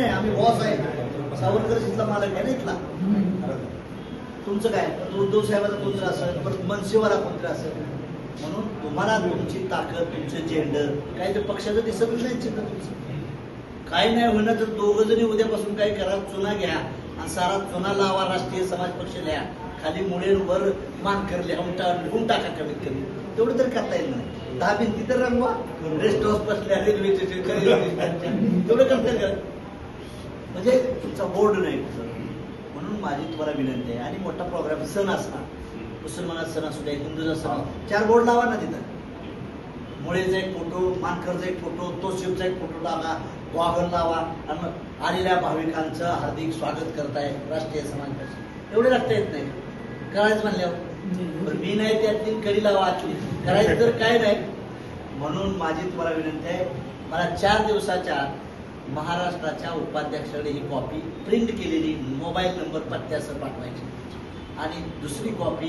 नाही आम्ही बॉस आहे. सावरकर शितला मालक आहे ना इथला. तुमचं काय? उद्धव साहेबाचा कोणतरी असेल परत मनसेवाला कोणतरी असेल म्हणून तुम्हाला तुमची ताकद तुमचं झेंडर काय ते पक्षाचं दिसत नाही चिन्ह तुमचं. काय नाही होणं तर दोघं जणी उद्यापासून काय करा चुना घ्या आणि सारा चुना लावा राष्ट्रीय समाज पक्ष लिहा खाली मुळेवर मान करले उमटा टा लिहून टाका कमीत कमी. तेवढं तर करता येईल ना. दहा भिंती तर रंगवा. रेस्ट हाऊस बसल्या रेल्वेचे तेवढं करता येईल म्हणजे तुमचा बोर्ड नाही म्हणून माझी तुम्हाला विनंती आहे. आणि मोठा प्रोग्राम सण असणार. मुसलमानाचा सण असू द्या हिंदूचा सण चार बोर्ड लावा ना तिथं. मुळेचा एक फोटो मानकरचा एक फोटो तो शिवचा एक फोटो लावा. वाघर लावा. आणि आलेल्या भाविकांचं हार्दिक स्वागत करताय राष्ट्रीय समाज एवढे लागता येत नाही. करायचं म्हणल्यावर. पण मी नाही त्यातली कडी लावा करायचं तर काय नाही. म्हणून माझी तुम्हाला विनंती आहे मला चार दिवसाच्या महाराष्ट्राच्या उपाध्यक्षाकडे ही कॉपी प्रिंट केलेली मोबाईल नंबर पत्त्यासह पाठवायची. आणि दुसरी कॉपी